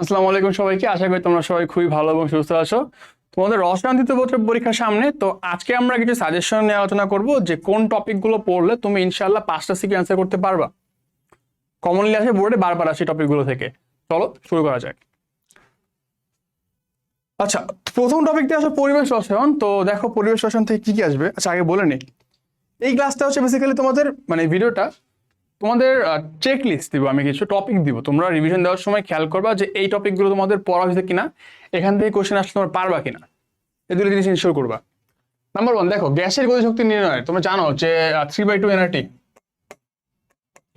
আসসালামু আলাইকুম সবাইকে। আশা করি তোমরা সবাই খুবই ভালো এবং সুস্থ আছো। তোমাদের রসায়ন বছর পরীক্ষার সামনে। তো আজকে আমরা কিছু সাজেশন নিয়ে আলোচনা করব যে কোন টপিকগুলো পড়লে তুমি ইনশাআল্লাহ পাঁচটা সিকে অ্যান্সার করতে পারবা। কমনলি আসে বোর্ডে বারবার আসে টপিকগুলো থেকে। চলো, শুরু করা যাক। আচ্ছা প্রথম টপিক দিয়ে আসো পরিবেশ রসায়ন তো দেখো পরিবেশ রসায়ন থেকে কি কি আসবে? আচ্ছা আগে বলে নিই। এই ক্লাসটা হচ্ছে বেসিক্যালি তোমাদের মানে ভিডিওটা তোমাদের চেক লিস্ট দিব আমি কিছু টপিক দিব। তোমরা রিভিশন দেওয়ার সময় খেয়াল করবা যে এই টপিকগুলো তোমাদের পড়া হয়েছে কিনা, এখান থেকে কোশ্চেন আসলে তোমরা পারবা কিনা। এই দুটো জিনিস ইনশোর করবা। নাম্বার ওয়ান দেখো, গ্যাসের গতিশক্তি নির্ণয়। তোমরা জানো যে থ্রি বাই টু এনআরটি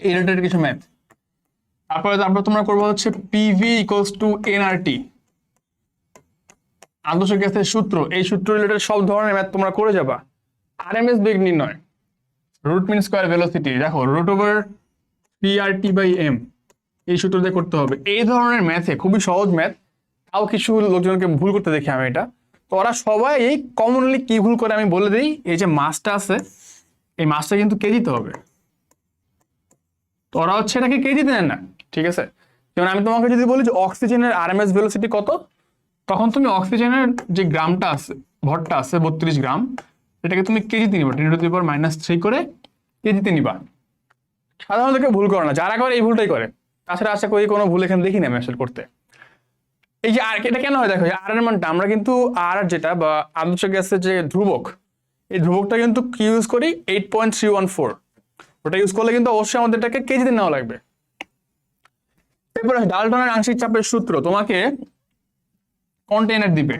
এই রিলেটেড কিছু ম্যাথ তারপরে, তারপর তোমরা করব হচ্ছে পিভি ইকোয়ালস টু এনআরটি আদর্শ গ্যাসের সূত্র, এই সূত্র রিলেটেড সব ধরনের ম্যাথ তোমরা করে যাবা। আরএমএস বেগ নির্ণয়। রুট মিন স্কোয়ার ভেলোসিটি দেখো root over P PRT by M এই সূত্র দিয়ে করতে হবে। এই ধরনের ম্যাথে খুবই সহজ ম্যাথ তাও কিছু লোকজনকে ভুল করতে দেখি আমি এটা। তো ওরা সবাই এই কমনলি কি ভুল করে আমি বলে দিই, এই যে মাছটা আছে, এই মাছটা কিন্তু কেজিতে হবে? তো ওরা হচ্ছে এটাকে কেজিতে নেন না, ঠিক আছে? যেমন আমি তোমাকে যদি বলি যে অক্সিজেনের আরএমএস ভেলোসিটি কত, তখন তুমি অক্সিজেনের যে গ্রামটা আছে, ভরটা আছে, বত্রিশ গ্রাম এটাকে তুমি কেজিতে নিবা? Ten to the power minus three করে কেজিতে নিবা? সাধারণত কেউ ভুল করে না, যারা করে এই ভুলটাই করে। তাছাড়া আশা করি কোনো ভুল এখানে দেখি না আমি আসলে করতে। এই যে আর এটা কেন হয় দেখো আর এর মানটা আমরা কিন্তু আর যেটা বা আদর্শ গ্যাসের যে ধ্রুবক, এই ধ্রুবকটা কিন্তু কি ইউজ করি? Eight point three one four ওটা ইউজ করলে কিন্তু অবশ্যই আমাদের এটাকে কেজিতে নেওয়া লাগবে। এরপরে ডালটনের আংশিক চাপের সূত্র তোমাকে কন্টেনার দিবে।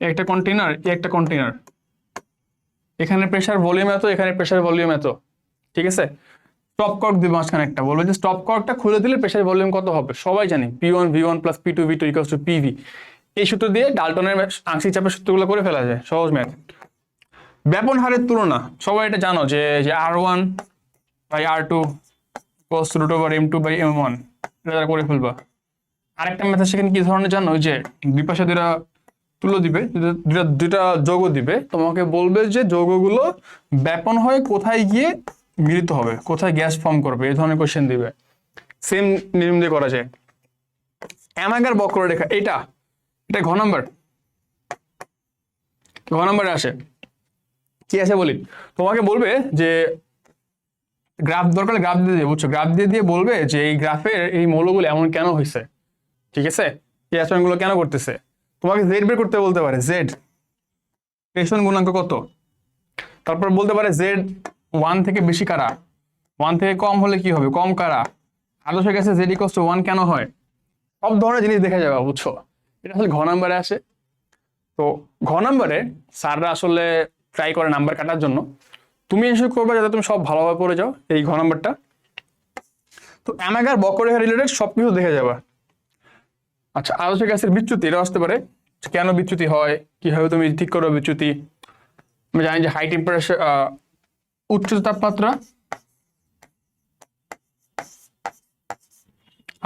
একটা কন্টেনার একটা কন্টেনার এখানে প্রেশার ভলিউম এত, এখানে প্রেশার ভলিউম এত। ঠিক আছে? স্টপ কর্ক দিবে মাঝখানে একটা। বলবে যে স্টপ কর্কটা খুলে দিলে প্রেশার ভলিউম কত হবে? সবাই জানি। P one V one plus P two V two equals two PV এই সূত্র দিয়ে ডালটনের আংশিক চাপের সূত্রগুলো করে ফেলা যায়। সহজ ম্যাথ ব্যাপন হারের তুলনা। সবাই এটা জানো যে যে R one by R two cos root over M two by M one এটা করে ফেলবা। আরেকটা ম্যাথ সেখানে কি ধরনের জানো? যে দুই পাশে দুটা তুলো দিবে দুটা- যৌগ দিবে। তোমাকে বলবে যে যৌগগুলো ব্যাপন হয়ে কোথায় গিয়ে মিলিত হবে, কোথায় গ্যাস ফর্ম করবে, এই ধরনের কোশ্চেন দিবে। সেম নিয়ম দিয়ে করা যায়। অ্যামাগার বক্ররেখা এটা এটা ঘ নাম্বার। ঘ নাম্বারে আসে। কি আছে বলি? তোমাকে বলবে যে গ্রাফ, দরকার গ্রাফ দিয়ে দিয়ে, বুঝছ? গ্রাফ দিয়ে দিয়ে বলবে যে এই গ্রাফের এই মৌলগুলো এমন কেন হয়েছে ঠিক আছে? এই অ্যাসমেন্টগুলো কেন করতেছে? তোমাকে জেড বের করতে বলতে পারে জেড পেশন গুণাঙ্ক কত? তারপর বলতে পারে জেড ওয়ান থেকে বেশি কারা? ওয়ান থেকে কম হলে কি হবে? কম কারা? আদর্শ গ্যাসে জেড ইকস ওয়ান কেন হয়? সব ধরনের জিনিস দেখা যাবে, বুঝছ? এটা আসলে ঘ নাম্বারে আসে। তো ঘ নাম্বারে স্যাররা আসলে ট্রাই করে নাম্বার কাটার জন্য। তুমি এসে করবে যাতে তুমি সব ভালোভাবে পড়ে যাও, এই ঘ নাম্বারটা। তো অ্যামাগার বকরেখা রিলেটেড সব কিছু দেখে যাবা। আচ্ছা আদর্শ গ্যাসের বিচ্যুতি এটা আসতে পারে। কেন বিচ্যুতি হয়? কীভাবে তুমি ঠিক করো বিচ্যুতি? আমরা জানি যে হাই টেম্পারেচার উচ্চ তাপমাত্রা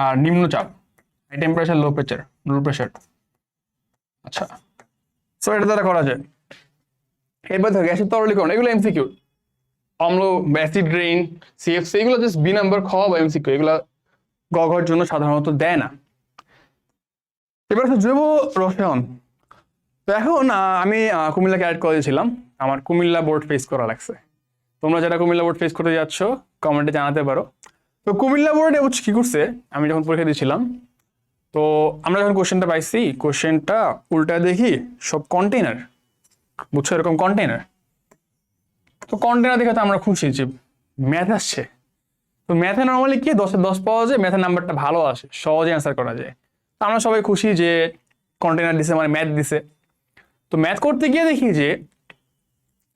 আর নিম্নচাপ। High temperature low pressure low pressure আচ্ছা সো এটা দ্বারা করা যায়। এরপর দেখো, গ্যাসের তরলীকরণ, এগুলো এমসিকিউ অম্ল অ্যাসিড রেইন সিএফসি এগুলো জাস্ট বি নাম্বার খ বা এমসিকিউ এগুলো গ ঘর জন্য সাধারণত দেয় না। এবার হচ্ছে জৈব রসায়ন। তো এখন আমি আহ, কুমিল্লা ক্যারেট করেছিলাম আমার কুমিল্লা বোর্ড ফেস করা লাগছে। তোমরা যারা কুমিল্লা বোর্ড ফেস করতে যাচ্ছ কমেন্টে জানাতে পারো। তো কুমিল্লা বোর্ডে হচ্ছে কী করছে আমি যখন পরীক্ষা দিয়েছিলাম তো আমরা যখন কোশ্চেনটা পাইছি কোশ্চেনটা উল্টা দেখি সব কন্টেনার বুঝছ এরকম কন্টেনার তো কন্টেনার দেখে তো আমরা খুশি যে ম্যাথ আসছে। তো ম্যাথে নর্মালি কি দশে দশ পাওয়া যায়? ম্যাথের নাম্বারটা ভালো আসে সহজে অ্যান্সার করা যায়। আমরা সবাই খুশি যে কন্টেনার দিছে মানে ম্যাথ দিছে। তো ম্যাথ করতে গিয়ে দেখি যে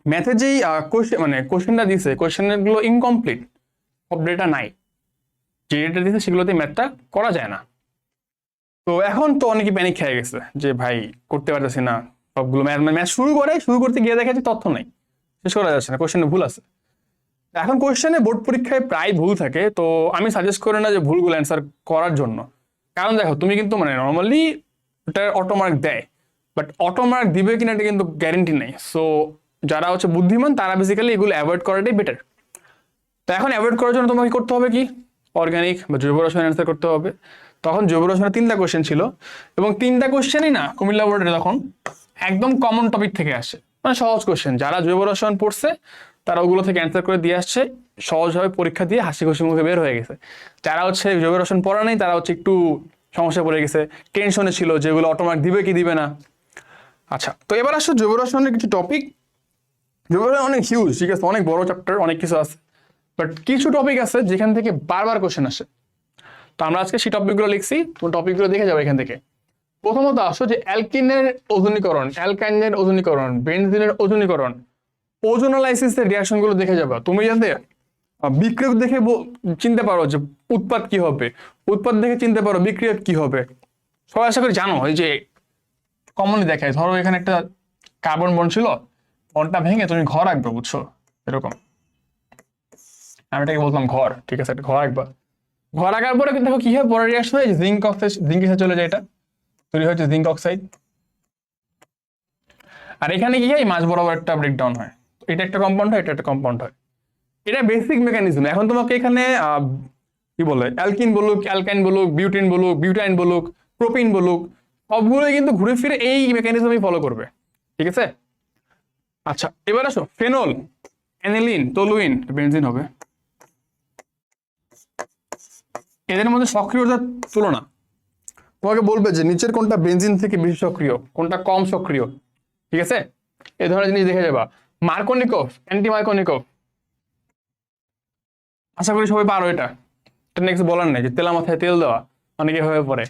ম্যাথের যেই কোশ্চেন মানে কোশ্চেনটা দিছে কোশ্চেনগুলো ইনকমপ্লিট সব ডেটা নাই। যে ডেটা দিছে, সেগুলোতে ম্যাথটা করা যায় না। তো এখন তো অনেকে প্যানিক খেয়ে গেছে যে ভাই, করতে পারতেছি না সবগুলো ম্যাথ মানে ম্যাথ শুরু করে, শুরু করতে গিয়ে দেখা যাচ্ছে তথ্য নেই। শেষ করা যাচ্ছে না কোশ্চেনে ভুল আছে। এখন কোশ্চেনে বোর্ড পরীক্ষায় প্রায় ভুল থাকে, তো আমি সাজেস্ট করি না যে ভুলগুলো অ্যান্সার করার জন্য। কারণ দেখো, তুমি কিন্তু মানে নর্মালি ওটা অটোমার্ক দেয় বাট অটোমার্ক দিবে কিনা এটা কিন্তু গ্যারেন্টি নেই। সো যারা হচ্ছে বুদ্ধিমান, তারা বেসিক্যালি এগুলো অ্যাভয়েড করাটাই বেটার তো এখন অ্যাভয়েড করার জন্য তোমাকে করতে হবে কি? অর্গানিক বা জৈব রসায়ন অ্যান্সার করতে হবে। তখন জৈব রসায়নে তিনটা কোশ্চেন ছিল, এবং তিনটা কোশ্চেনই না, কুমিল্লা বোর্ডে তখন একদম কমন টপিক থেকে আসে। মানে সহজ কোশ্চেন যারা জৈব রসায়ন পড়ছে তারা ওগুলো থেকে অ্যান্সার করে দিয়ে আসছে, সহজভাবে পরীক্ষা দিয়ে হাসি খুশি মুখে বের হয়ে গেছে। যারা হচ্ছে জৈব রসায়ন পড়া নেই, তারা হচ্ছে একটু সমস্যা পড়ে গেছে। টেনশনে ছিল যেগুলো অটোমার্ক দিবে কি দিবে না। আচ্ছা তো এবার আসো জৈব রসায়নের কিছু টপিক জৈব রসায়ন অনেক হিউজ ঠিক আছে? অনেক বড় চ্যাপ্টার অনেক কিছু আছে। বাট কিছু টপিক আছে যেখান থেকে বারবার কোশ্চেন আসে। তো আমরা আজকে সেই টপিকগুলো লিখছি, তোমার টপিকগুলো দেখে যাবে এখান থেকে। প্রথমত আসো যে অ্যালকিনের ওজনীকরণ, অ্যালকাইনের ওজনীকরণ, বেনজিনের ওজনীকরণ। ওজোনালাইসিসের রিয়াকশনগুলো দেখে যাবে। তুমি যাতে বিক্রিয়ক দেখে চিনতে পারো যে উৎপাদ কি হবে। উৎপাদ দেখে চিনতে পারো বিক্রিয়ক কি হবে। সবাই আশা করি জানো, এই যে কমনলি দেখায়, ধরো এখানে একটা কার্বন বন ছিল বনটা ভেঙে তুমি ঘর আঁকবে, বুঝছ? এরকম। আমি এটাকে বলতাম ঘর, ঠিক আছে ঘর আঁকবা। ঘর আঁকার পরে দেখো কি হয় পরে রিয়াকশন হয় জিঙ্ক অক্সাইড জিঙ্ক চলে যায় এটা। তৈরি হচ্ছে জিঙ্ক অক্সাইড আর এখানে কি হয় মাছ বরাবর একটা ব্রেকডাউন হয়। এটা একটা কম্পাউন্ড হয়, এটা একটা কম্পাউন্ড হয়। এটা বেসিক মেকানিজম এখন তোমাকে এখানে কি বলে অ্যালকিন বলুক অ্যালকাইন বলুক বিউটিন বলুক বিউটাইন বলুক প্রোপিন বলুক, সবগুলোই কিন্তু ঘুরে ফিরে এই মেকানিজমই ফলো করবে। ঠিক আছে? আচ্ছা এবার আসো ফেনল অ্যানিলিন টলুইন বেনজিন হবে। এদের মধ্যে সক্রিয়তার তুলনা। তোমাকে বলবে যে নিচের কোনটা বেনজিন থেকে বেশি সক্রিয়, কোনটা কম সক্রিয়। ঠিক আছে? এই ধরনের জিনিস দেখে যাবা। মার্কোনিকভ অ্যান্টি মার্কোনিকভ আশা করি সবাই পারো এটা। এটা নেক্সট বলার নেই যে তেলা মাথায় তেল দেওয়া। অনেকে হয়ে পড়ে।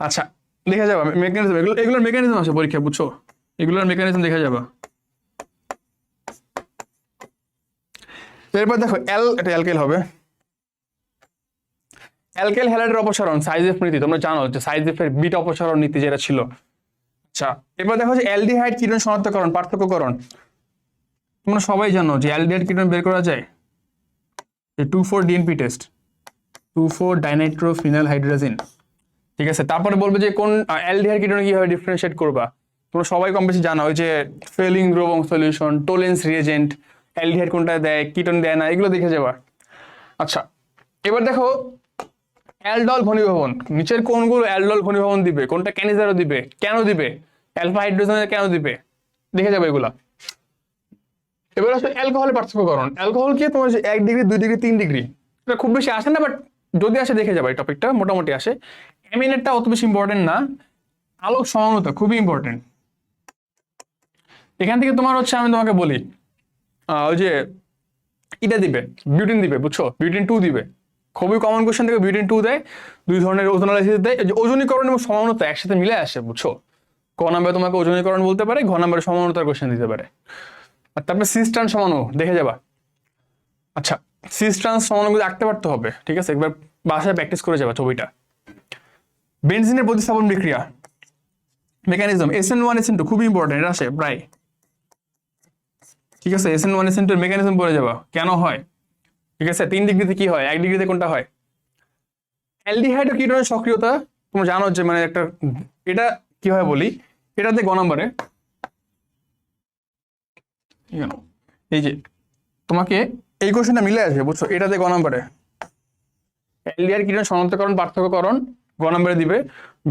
আচ্ছা দেখে যাবা। মেকানিজম এগুলো এগুলোর মেকানিজম আছে পরীক্ষা বুঝছ? এগুলোর মেকানিজম দেখে যাবা। এরপর দেখো এল এটা অ্যালকেল হবে। অ্যালকেল হ্যালাইডের অপসারণ সাইজেফ নীতি। তোমরা জানো যে সাইজ সাইজেফের বিট অপসারণ নীতি যেটা ছিল। আচ্ছা এরপর দেখো যে অ্যালডিহাইড কিটন শনাক্তকরণ পার্থক্যকরণ। তোমরা সবাই জানো যে অ্যালডিহাইড কিটন বের করা যায়? যে two four DNP test, two four dinitro phenyl hydrogen. ঠিক আছে, তারপরে বলবে যে কোন অ্যালডিহাইড কিটন কীভাবে ডিফারেন্সিয়েট করবা? তোমরা সবাই কম বেশি জানো, ওই যে ফেলিং দ্রবং সলিউশন টোলেন্স রিয়েজেন্ট অ্যালডিহাইড কোনটা দেয় কিটন দেয় না, এগুলো দেখে যাবা। আচ্ছা এবার দেখো, অ্যালডল ঘনীভবন, নিচের কোনগুলো অ্যালডল ঘনীভবন দিবে? কোনটা ক্যানিজারও দিবে? কেন দিবে? অ্যালফা হাইড্রোজেনের কেন দিবে? দেখে যাবে এগুলা। এবার আসলে অ্যালকোহলের পার্থক্যকরণ। অ্যালকোহল কি? তোমার এক ডিগ্রি দুই ডিগ্রি তিন ডিগ্রি এটা খুব বেশি আসে না বাট যদি আসে দেখে যাবে এই টপিকটা মোটামুটি আসে। এমিনেটটা অত বেশি ইম্পর্টেন্ট না। আলোক সমানতা খুবই ইম্পর্টেন্ট এখান থেকে তোমার হচ্ছে আমি তোমাকে বলি ওই যে এটা দিবে বিউটিন দিবে, বুঝছ? বিউটিন টু দিবে। খুবই কমন কোশ্চেন থেকে বিউটিন টু দেয়, দুই ধরনের ওজোনালাইসিস দেয়। ওজনীকরণ এবং সমানতা একসাথে মিলে আসে, বুঝছ? ক নাম্বারে তোমাকে ওজনীকরণ বলতে পারে, ঘ নাম্বারে সমানতার কোশ্চেন দিতে পারে। আর তারপরে সিস ট্রান্স সমানু দেখে যাবা। আচ্ছা সিস ট্রান্স সমানুগুলো আঁকতে পারতে হবে, ঠিক আছে? একবার বাসায় প্র্যাকটিস করে যাবা ছবিটা। বেনজিনের প্রতিস্থাপন বিক্রিয়া। Mechanism S N one S N two খুবই ইম্পর্টেন্ট এটা আসে, প্রায়। ঠিক আছে? S N one S N two mechanism পড়ে যাবা, কেন হয়? ঠিক আছে? তিন ডিগ্রিতে কি হয়? এক ডিগ্রিতে কোনটা হয়? অ্যালডিহাইড কিটোনের সক্রিয়তা, তোমরা জানো যে মানে একটা, এটা কি হয় বলি? এটাতে গ নম্বরে ঠিক এই যে তোমাকে এই কোশ্চেনটা মিলে আসবে, বুঝছ? এটাতে গ নম্বরে এলডিআর কিটোন শনাক্তকরণ পার্থক্যকরণ, গ নম্বরে দিবে।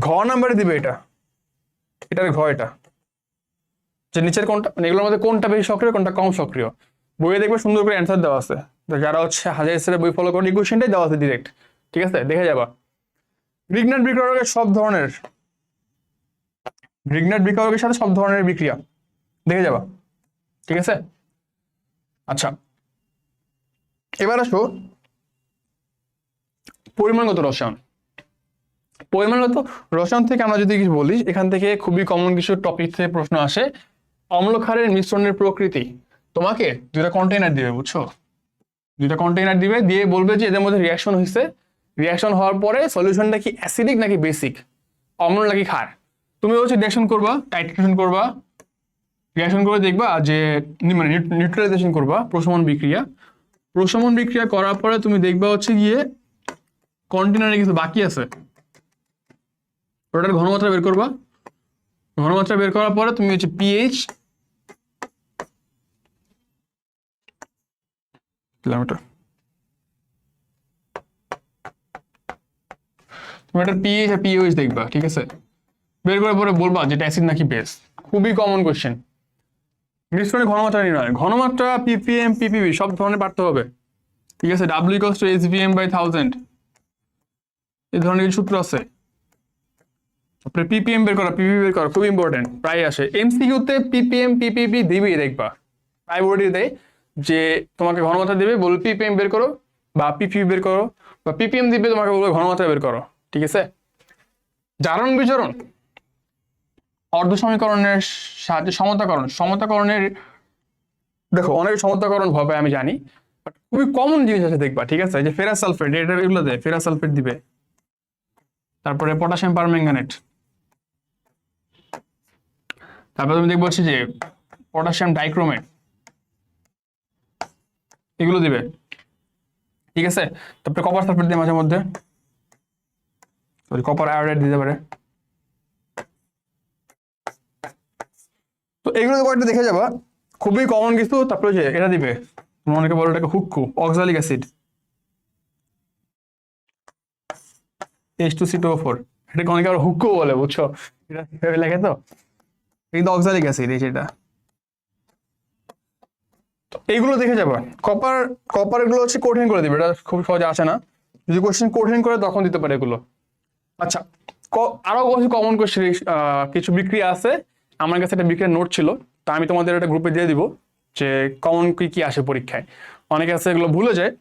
ঘ নম্বরে দিবে এটা। এটার ঘ এটা। যে নিচের কোনটা মানে এগুলোর মধ্যে কোনটা বেশি সক্রিয়, কোনটা কম সক্রিয়? বইয়ে দেখবে সুন্দর করে অ্যান্সার দেওয়া আছে। যারা হচ্ছে হাজার এসের বই ফলো করেন, এই কোশ্চেনটাই দেওয়া আছে ডিরেক্ট ঠিক আছে? দেখে যাবা। গ্রিগনাট বিক্রয়কের সব ধরনের গ্রিগনাট বিক্রয়কের সাথে সব ধরনের বিক্রিয়া। দেখে যাবা। ঠিক আছে? আচ্ছা। এবার আসো পরিমাণগত রসায়ন। পরিমাণগত রসায়ন থেকে আমরা যদি কিছু বলি, এখান থেকে খুবই কমন কিছু টপিক থেকে প্রশ্ন আসে অম্লক্ষারের মিশ্রণের প্রকৃতি। তোমাকে দুইটা কন্টেইনার দিবে, বুঝছ? দুইটা কন্টেইনার দিবে, দিয়ে বলবে যে এদের মধ্যে রিয়াকশন হয়েছে রিয়াকশন হওয়ার পরে সলিউশনটা কি অ্যাসিডিক নাকি বেসিক অম্ল নাকি ক্ষার? তুমি হচ্ছে রিয়াকশন করবা টাইট্রেশন করবা। রিয়াকশন করে দেখবা যে মানে নিউট্রালাইজেশন করবা প্রশমন বিক্রিয়া। প্রশমন বিক্রিয়া করার পরে তুমি দেখবা হচ্ছে গিয়ে কন্টেনারে কিছু বাকি আছে। ওটার ঘনমাত্রা বের করবা। ঘনমাত্রা বের করার পরে তুমি হচ্ছে পিএইচ এটা তুমি এটা পিএইচ আর পিওএইচ দেখবা, ঠিক আছে? বের করে পরে বলবা যেটা অ্যাসিড নাকি বেস খুবই কমন কোশ্চেন মিশ্রণের ঘনমাত্রা নির্ণয় ঘনমাত্রা পিপিএম পিপিবি সব ধরনের পারতে হবে। ঠিক আছে? W equals to H VM by thousand এই ধরনের কিছু সূত্র আছে। তারপরে পিপিএম বের করা পিপিবি বের করা, খুব ইম্পর্টেন্ট প্রায় আসে। এমসিকিউতে পিপিএম পিপিবি দিবেই দেখবা। প্রায় বোর্ডে দেয় যে তোমাকে ঘনমাত্রা দেবে, বলবে পিপিএম বের করো বা পিপিবি বের করো বা পিপিএম দিবে, তোমাকে বলবে ঘনমাত্রা বের করো। ঠিক আছে? জারণ বিচরণ। অর্ধ সমীকরণের সাহায্যে সমতাকরণ। সমতাকরণের, দেখো, অনেক সমতাকরণ হবে, আমি জানি বাট খুবই কমন জিনিস আছে, দেখবা, ঠিক আছে? যে ফেরাস সালফেট এটা এগুলো দেয় ফেরাস সালফেট দিবে। তারপরে পটাশিয়াম পারম্যাঙ্গানেট তারপরে তুমি দেখব যে পটাশিয়াম ডাইক্রোমেট এগুলো দিবে। ঠিক আছে? তারপরে কপার সালফেট দিয়ে মাঝে মধ্যে। কপার আয়োডাইড দিতে পারে। তো এগুলো কয়েকটা দেখে যাবা। খুবই কমন কিছু, তারপরে যে এটা দিবে। অনেকে বলো এটাকে হুক্কু oxalic acid H two C two four এটাকে অনেকে আবার হুক্কু বলে, বুঝছ? এটা লেখে তো? কিন্তু অক্সালিক অ্যাসিড এই তো এইগুলো দেখে যাবা। কপার কপার এগুলো হচ্ছে কঠিন করে দিবে, এটা খুব সহজে আসে না। যদি কোশ্চেন কঠিন করে, তখন দিতে পারে এগুলো। আচ্ছা আরও কমন কোশ্চেন কিছু বিক্রিয়া আছে। আমার কাছে একটা বিক্রিয়ার নোট ছিল, তা আমি তোমাদের একটা গ্রুপে দিয়ে দিব যে কমন কি কি আসে পরীক্ষায়। অনেকে আছে এগুলো ভুলে যায়।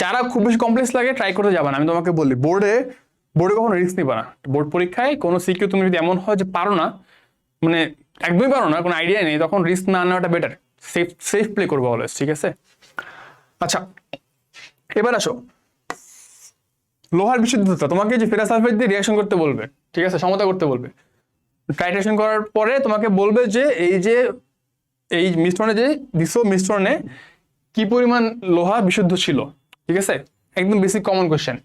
যারা খুব বেশি কমপ্লেক্স লাগে ট্রাই করতে যাবে না। আমি তোমাকে বলি বোর্ডে বোর্ডে কখনো রিস্ক নিবা না। বোর্ড পরীক্ষায় কোনো সিকিউ তুমি যদি এমন হয় যে পারো না মানে একদমই পারো না, কোনো আইডিয়া নেই, তখন রিস্ক না নেওয়াটা বেটার সেফ সেফ প্লে করব অলওয়েজ ঠিক আছে? আচ্ছা এবার আসো। লোহার বিশুদ্ধতা, তোমাকে যে ফেরাস সালফেট দিয়ে রিয়াকশন করতে বলবে, ঠিক আছে? সমতা করতে বলবে। টাইট্রেশন করার পরে তোমাকে বলবে যে এই যে, এই মিশ্রণে যে দিস মিশ্রণে কি পরিমাণ লোহা বিশুদ্ধ ছিল, ঠিক আছে? একদম বেসিক কমন কোশ্চেন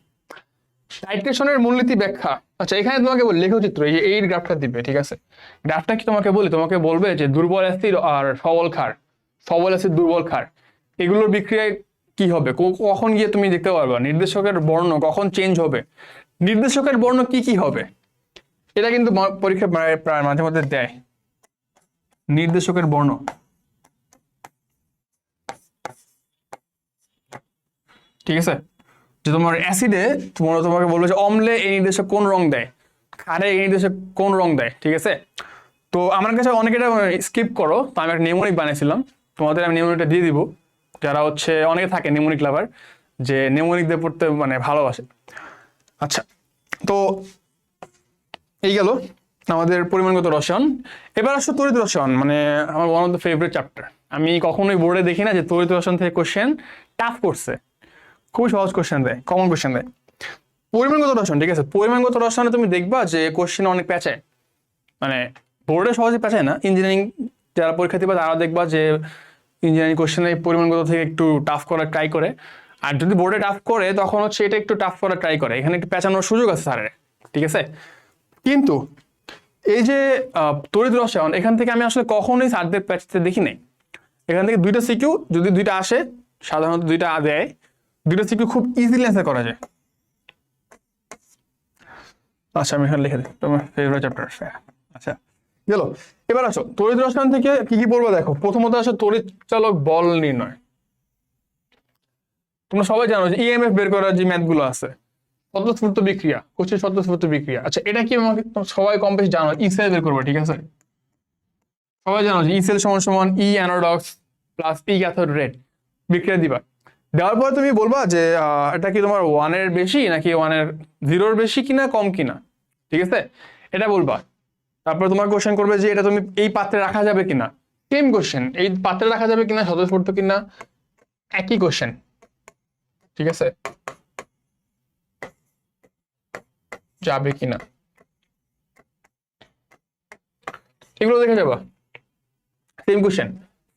টাইট্রেশনের মূলনীতি ব্যাখ্যা। আচ্ছা এখানে তোমাকে বলি লেখচিত্র এই যে এই গ্রাফটা দিবে, ঠিক আছে? গ্রাফটা কি তোমাকে বলি? তোমাকে বলবে যে দুর্বল অ্যাসিড আর সবল ক্ষার। সবল অ্যাসিড, দুর্বল ক্ষার। এগুলোর বিক্রিয়ায় কি হবে? কখন গিয়ে তুমি দেখতে পারবা? নির্দেশকের বর্ণ কখন চেঞ্জ হবে? নির্দেশকের বর্ণ কি কি হবে? এটা কিন্তু পরীক্ষা প্রায় মাঝে মধ্যে দেয়। নির্দেশকের বর্ণ। ঠিক আছে? যে তোমার অ্যাসিডে তোমার তোমাকে বলবে যে অম্লে এই নির্দেশক কোন রং দেয়? ক্ষারে এই নির্দেশক কোন রং দেয়? ঠিক আছে? তো আমার কাছে অনেকে এটা স্কিপ করো। তো আমি একটা নেমোনিক বানিয়েছিলাম। তোমাদের আমি নেমোনিকটা দিয়ে দিব। যারা হচ্ছে, অনেকে থাকে নেমোনিক লাভার যে নেমোনিক দিয়ে পড়তে মানে ভালোবাসে। আচ্ছা তো এই গেল। আমাদের পরিমাণগত রসায়ন। এবার আসলে তড়িৎ রসায়ন মানে আমার one of the favourite chapter আমি কখনোই বোর্ডে দেখি না যে তড়িৎ রসায়ন থেকে কোশ্চেন টাফ করছে। খুবই সহজ কোশ্চেন দেয় কমন কোশ্চেন দেয়। পরিমাণগত রসায়ন, ঠিক আছে? পরিমাণগত রসায়নে তুমি দেখবা যে কোশ্চেন অনেক প্যাচায়। মানে বোর্ডে সহজে প্যাচায় না। ইঞ্জিনিয়ারিং যারা পরীক্ষা দিবে তারা দেখবা যে ইঞ্জিনিয়ারিং কোশ্চেনে পরিমাণগত থেকে একটু টাফ করার ট্রাই করে। আর যদি বোর্ডে টাফ করে, তখন হচ্ছে এটা একটু টাফ করার ট্রাই করে। এখানে একটু পেঁচানোর সুযোগ আছে স্যারের ঠিক আছে? কিন্তু এই যে তড়িৎ রসায়ন, এখান থেকে আমি আসলে কখনোই স্যারদের প্যাচতে দেখি নাই। এখান থেকে দুইটা সিকিউ, যদি দুইটা আসে, সাধারণত দুইটা দেয়, দুইটা সিকিউ খুব ইজিলি অ্যান্সার করা যায়। আচ্ছা আমি এখানে লিখে দিই, তোমার ফেভারিট চ্যাপ্টার আচ্ছা গেল। এবার আসো, তড়িৎ রসায়ন থেকে কি কি পড়ব দেখো? প্রথমত আসো তড়িৎ চালক বল নির্ণয়। তোমরা সবাই জানো যে ইএমএফ বের করার যে ম্যাথগুলো আছে স্বতঃস্ফূর্ত বিক্রিয়া কোচের স্বতঃস্ফূর্ত বিক্রিয়া। আচ্ছা এটা কি আমাকে সবাই কম বেশি জানো? ই সেল বের করব, ঠিক আছে? সবাই জানো যে ই সেল সমান সমান E অ্যানোডক্স plus E cathode red বিক্রিয়া দিবা। দেওয়ার পর তুমি বলবা যে এটা কি তোমার ওয়ানের বেশি নাকি ওয়ানের জিরোর বেশি কিনা, কম কিনা? ঠিক আছে? এটা বলবা। তারপর তোমার কোশ্চেন করবে যে, এটা তুমি এই পাত্রে রাখা যাবে কিনা? সেম কোশ্চেন এই পাত্রে রাখা যাবে কিনা, স্বতঃস্ফূর্ত কিনা? একই কোশ্চেন ঠিক আছে? যাবে কিনা? এগুলো দেখে যাবা। সেম কোশ্চেন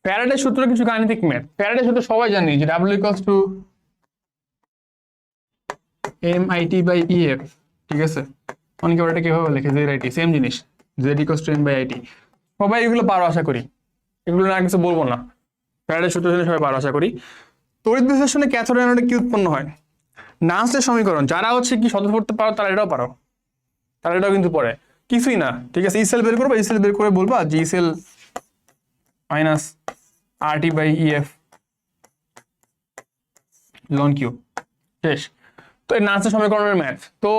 প্যারাডের সূত্র কিছু গাণিতিক ম্যাথ প্যারাডের সূত্র সবাই জানি, যে W equals to M I T by E F ঠিক আছে? অনেকে ওটা কীভাবে লেখে জেড আইটি সেম জিনিস। Z equals to M by IT সবাই এগুলো পারো, আশা করি। এগুলো না কিছু বলব না। প্যারাডের সূত্র সবাই পারো, আশা করি। তড়িৎ বিশ্লেষণে ক্যাথোড অ্যানোডে কি উৎপন্ন হয়? নান্সের সমীকরণ, যারা হচ্ছে কি সদস্য পড়তে পারো, তারা এটাও পারো। তারা এটাও কিন্তু পড়ে। কিছুই না, ঠিক আছে? ইসেল বের করব ইসেল বের করে বলব আর G cell minus R T by EF ln Q শেষ। তো এই নান্সের সমীকরণের ম্যাথ তো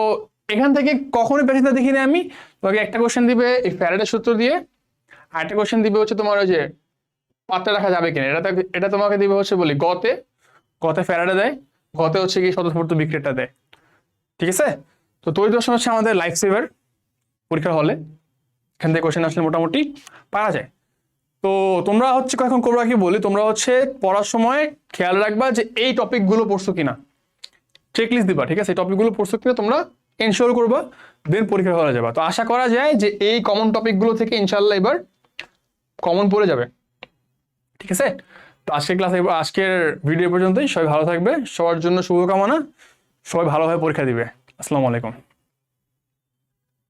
এখান থেকে কখনোই প্যাসেজটা দেখিনি আমি। তোমাকে একটা কোশ্চেন দিবে এই ফ্যারাডের সূত্র দিয়ে, আর একটা কোশ্চেন দিবে হচ্ছে তোমার ওই যে পাত্রে রাখা যাবে কিনা। এটা এটা তোমাকে দিবে হচ্ছে বলি গতে। গতে ফ্যারাডে দেয়। গতে হচ্ছে কি স্বতঃস্ফূর্ত বিক্রিয়াটা দেয়। ঠিক আছে? তো তৈরি দর্শন হচ্ছে আমাদের লাইফ সেভার পরীক্ষার হলে এখান থেকে কোশ্চেন আসলে মোটামুটি পারা যায়। তো তোমরা হচ্ছে এখন করবা কি বলি, তোমরা হচ্ছে পড়ার সময় খেয়াল রাখবা যে এই টপিকগুলো পড়ছো কিনা। চেকলিস্ট দিবা, ঠিক আছে? এই টপিকগুলো পড়ছো কিনা, তোমরা এনশিওর করবা দেন পরীক্ষা হলে যাবা। তো আশা করা যায় যে এই কমন টপিকগুলো থেকে ইনশাল্লাহ এবার কমন পড়ে যাবে। ঠিক আছে? তো আজকের ক্লাস, আজকের ভিডিও পর্যন্তই। সবাই ভালো থাকবে। সবার জন্য শুভকামনা। সবাই ভালোভাবে পরীক্ষা দিবে। আসসালামু আলাইকুম।